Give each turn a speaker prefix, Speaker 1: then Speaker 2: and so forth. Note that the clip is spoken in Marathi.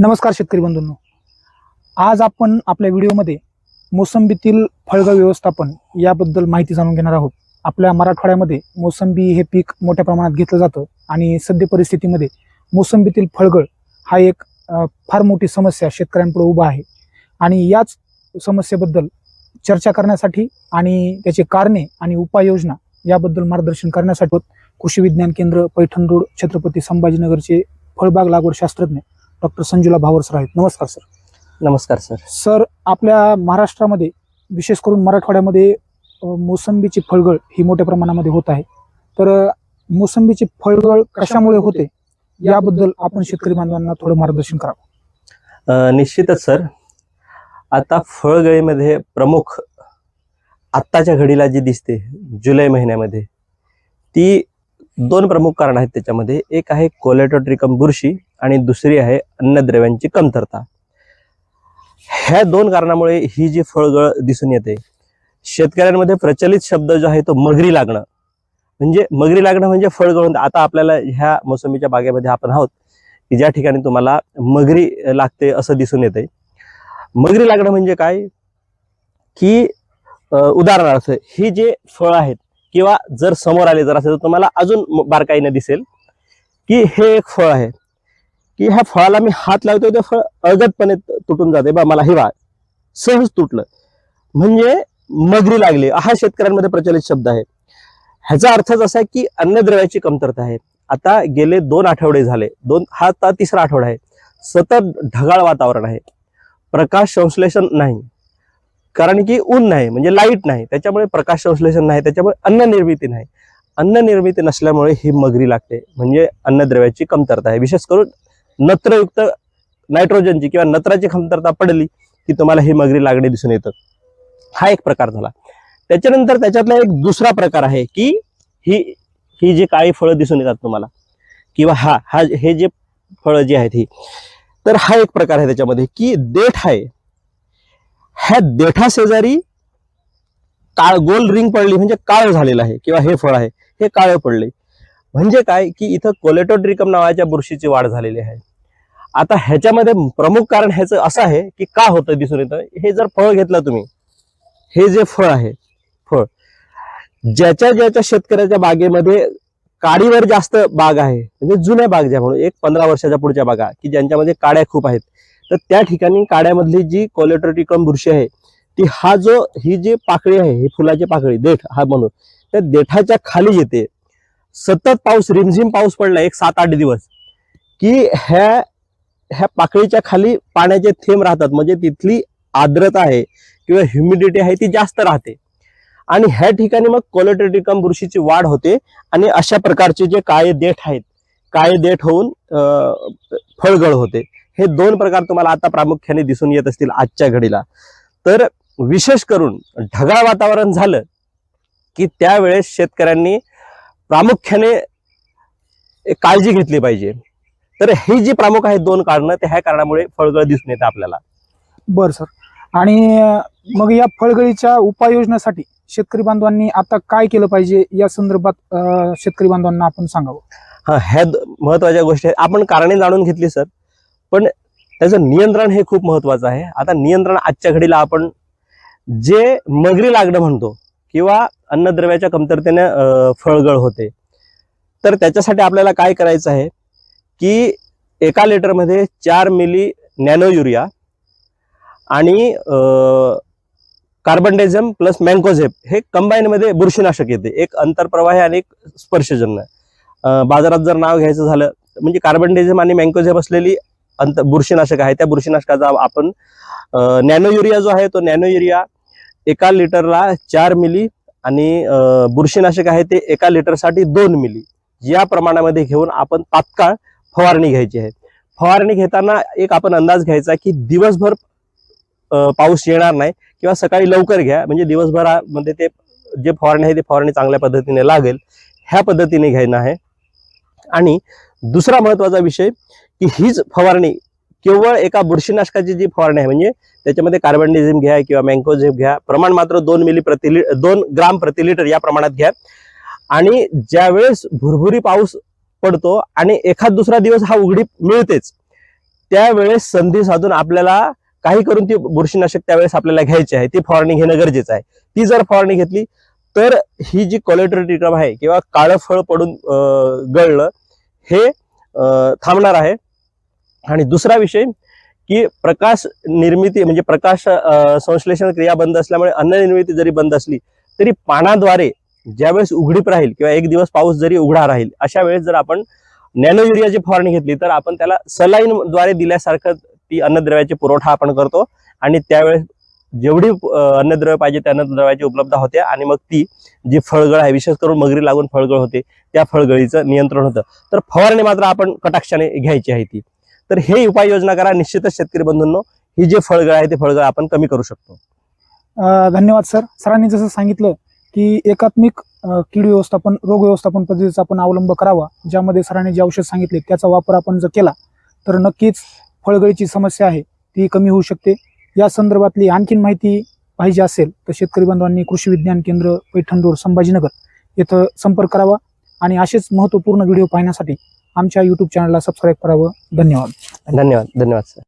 Speaker 1: नमस्कार शेतकरी बंधूंनो. आज आपण आपल्या व्हिडिओमध्ये मोसंबीतील फळगळ व्यवस्थापन याबद्दल माहिती जाणून घेणार आहोत. आपल्या मराठवाड्यामध्ये मोसंबी हे पीक मोठ्या प्रमाणात घेतलं जातं आणि सद्य परिस्थितीमध्ये मोसंबीतील फळगळ हा एक फार मोठी समस्या शेतकऱ्यांपुढे उभा आहे. आणि याच समस्येबद्दल चर्चा करण्यासाठी आणि त्याचे कारणे आणि उपाययोजना याबद्दल मार्गदर्शन करण्यासाठी कृषी विज्ञान केंद्र पैठण रोड छत्रपती संभाजीनगरचे फळबाग लागवड शास्त्रज्ञ डॉक्टर संजुला भावर सर आहेत. नमस्कार सर.
Speaker 2: नमस्कार सर.
Speaker 1: सर आपल्या महाराष्ट्रामध्ये विशेष करून मराठवाड्यामध्ये मोसंबीची फळगळ ही मोठ्या प्रमाणामध्ये होत आहे. तर मोसंबीची फळगळ कशामुळे होते? याबद्दल आपण शेतकरी बांधवांना थोडं मार्गदर्शन करावं
Speaker 2: निश्चितच सर. आता फळगळीमध्ये प्रमुख आत्ताच्या घडीला जी दिसते जुलै महिन्यामध्ये ती दोन प्रमुख कारण आहेत त्याच्यामध्ये. एक आहे कोलेटोट्रिकम बुरशी आणि दुसरी आहे अन्नद्रव्यांची कमतरता. ह्या दोन कारणामुळे ही जी फळगळ दिसून येते शेतकऱ्यांमध्ये प्रचलित शब्द जो आहे तो मगरी लागणं. म्हणजे मगरी लागणं म्हणजे फळगळून आता आपल्याला ह्या मोसंबीच्या बागेमध्ये आपण आहोत की ज्या ठिकाणी तुम्हाला मगरी लागते असं दिसून येते. मगरी लागणं म्हणजे काय? की उदाहरणार्थ ही जे फळ आहेत किंवा जर समोर आले जर असेल तर तुम्हाला अजून बारकाईने दिसेल की हे एक फळ आहे. की ह्या फळाला मी हात लावतो ते फळ अगदपणे तुटून जाते. बा मला हिवा सहज तुटलं. म्हणजे मगरी लागली. हा शेतकऱ्यांमध्ये प्रचलित शब्द आहे. ह्याचा अर्थच असा आहे की अन्नद्रव्याची कमतरता आहे. आता गेले दोन आठवडे झाले. दोन हा तिसरा आठवडा आहे. सतत ढगाळ वातावरण आहे. प्रकाश संश्लेषण नाही. कारण की ऊन नाही म्हणजे लाइट नाही. त्याच्यामुळे प्रकाश संश्लेषण नाही त्याच्यामुळे अन्न निर्मिती नाही. अन्न निर्मिती नसल्यामुळे ही मगरी लागते म्हणजे अन्नद्रव्याची कमतरता आहे. विशेष करून नत्रयुक्त नायट्रोजनची किंवा नत्राची कमतरता पडली की तुम्हाला ही मगरी लागणे दिसून येतं. हा एक प्रकार झाला. त्याच्यानंतर त्याच्यातला एक दुसरा प्रकार आहे की ही ही जी काळी फळं दिसून येतात तुम्हाला किंवा हा हा हे जे फळं जी आहेत ही तर हा एक प्रकार आहे त्याच्यामध्ये की देठ आहे. ह्या देठा शेजारी काळ गोल रिंग पडली म्हणजे काळ झालेलं आहे किंवा हे फळ आहे हे काळं पडले. म्हणजे काय की इथं कोलेटोड्रिकम नावाच्या बुरशीची वाढ झालेली आहे. आता ह्याच्यामध्ये प्रमुख कारण ह्याचं असं आहे की का होतं दिसून येतं? हे जर फळ घेतलं तुम्ही हे जे फळ आहे फळ ज्याच्या ज्याच्या शेतकऱ्याच्या बागेमध्ये काडीवर जास्त बाग आहे म्हणजे जुन्या बाग ज्या म्हणून एक पंधरा वर्षाच्या पुढच्या बागा की ज्यांच्यामध्ये काड्या खूप आहेत तर त्या ठिकाणी काड्यामधली जी कॉलेट्रोटिकम बुरशी आहे ती हा जो ही जी पाकळी आहे ही फुलाची पाकळी देठ हा म्हणून त्या देठाच्या खाली येते. सतत पाऊस रिमझिम पाऊस पडला एक सात आठ दिवस की ह्या ह्या पाकळीच्या खाली पाण्याचे थेंब राहतात म्हणजे तिथली आर्द्रता आहे किंवा ह्युमिडिटी आहे ती जास्त राहते. आणि ह्या ठिकाणी मग कोलेट्रोटिकम बुरशीची वाढ होते आणि अशा प्रकारचे जे काळे देठ आहेत काळे देठ होऊन फळगळ होते. हे दोन प्रकार तुम्हाला आता प्रामुख्याने दिसून येत असतील आजच्या घडीला. तर विशेष करून ढगाळ वातावरण झालं की त्यावेळेस शेतकऱ्यांनी प्रामुख्याने काळजी घेतली पाहिजे. तर ही जी प्रमुख आहेत दोन कारणं त्या ह्या कारणामुळे फळगळ दिसून येते आपल्याला.
Speaker 1: बरं सर. आणि मग या फळगळीच्या उपाययोजनेसाठी शेतकरी बांधवांनी आता काय केलं पाहिजे या संदर्भात शेतकरी बांधवांना आपण सांगावं?
Speaker 2: हा ह्या महत्त्वाच्या गोष्टी आहेत. आपण कारणे जाणून घेतली सर. पण त्याचं नियंत्रण हे खूप महत्वाचं आहे. आता नियंत्रण आजच्या घडीला आपण जे मगरी लागणं म्हणतो किंवा अन्नद्रव्याच्या कमतरतेने फळगळ होते. तर त्याच्यासाठी आपल्याला काय करायचं आहे की एका लिटरमध्ये चार मिली नॅनो युरिया आणि कार्बन डायझम प्लस मँकोझेप हे कंबाईनमध्ये बुरशीनाशक येते. एक अंतरप्रवाही आणि एक स्पर्शजन्य. बाजारात जर नाव घ्यायचं झालं म्हणजे कार्बनडेझम आणि मँकोझेप असलेली अंत बुरशीनाशक आहे. त्या बुरशीनाशकाचा आपण नॅनो युरिया जो आहे तो नॅनो युरिया एका लिटरला चार मिली आणि बुरशीनाशक आहे ते एका लिटरसाठी दोन मिली. या प्रमाणामध्ये घेऊन आपण तात्काळ फवारणी घ्यायची आहे. फवारणी घेताना एक आपण अंदाज घ्यायचा की दिवसभर पाऊस येणार नाही किंवा सकाळी लवकर घ्या. म्हणजे दिवसभरामध्ये ते जे फवारणी आहे ते फवारणी चांगल्या पद्धतीने लागेल. ह्या पद्धतीने घ्यायला आहे. आणि दुसरा महत्त्वाचा विषय की हीच फवारणी केवळ एका बुरशीनाशकाची जी फवारणी आहे म्हणजे त्याच्यामध्ये कार्बन डिझिम घ्या किंवा मँकोझिम घ्या प्रमाण मात्र दोन मिली प्रति लि दोन ग्राम प्रति लिटर या प्रमाणात घ्या. आणि ज्यावेळेस भुरभुरी पाऊस पडतो आणि एखाद दुसरा दिवस हा उघडी मिळतेच त्यावेळेस संधी साधून आपल्याला काही करून ती बुरशीनाशक त्यावेळेस आपल्याला घ्यायची आहे ती फवारणी घेणं गरजेचं आहे. ती जर फवारणी घेतली तर ही जी कोलेटरी आहे किंवा काळं फळ पडून गळलं हे थांबणार आहे. आणि दुसरा विषय की प्रकाश निर्मिती म्हणजे प्रकाश संश्लेषण क्रिया बंद असल्यामुळे अन्न निर्मिती जरी बंद असली तरी पानाद्वारे ज्यावेळेस उघडीप राहील किंवा एक दिवस पाऊस जरी उघडा राहील अशा वेळेस जर आपण नॅनो युरियाची फवारणी घेतली तर आपण त्याला सलाईन द्वारे दिल्यासारखं ती अन्नद्रव्याची पुरवठा आपण करतो. आणि त्यावेळेस जेवढी अन्नद्रव्य पाहिजे त्या अन्नद्रव्याची उपलब्ध होते आणि मग ती जी फळगळ आहे विशेष करून मगरी लागून फळगळ होते त्या फळगळीचं नियंत्रण होतं. तर फवारणी मात्र आपण कटाक्षाने घ्यायची आहे ती. तर हे उपाययोजना करा निश्चितच शेतकरी बंधूंनो ही जी फळगळ आहे ते फळगळ आपण कमी करू शकतो.
Speaker 1: धन्यवाद सर. सरांनी जसं सांगितलं की एकात्मिक कीड व्यवस्थापन रोग व्यवस्थापन पद्धतीचा आपण अवलंब करावा ज्यामध्ये सरांनी जे औषध सांगितले त्याचा वापर आपण जर केला तर नक्कीच फळगळीची समस्या आहे ती कमी होऊ शकते. या संदर्भातली आणखीन माहिती पाहिजे असेल तर शेतकरी बांधवांनी कृषी विज्ञान केंद्र पैठण रोड संभाजीनगर येथं संपर्क करावा आणि असेच महत्त्वपूर्ण व्हिडिओ पाहण्यासाठी आमच्या यूट्यूब चॅनलला सबस्क्राईब करावं. धन्यवाद.
Speaker 2: धन्यवाद धन्यवाद सर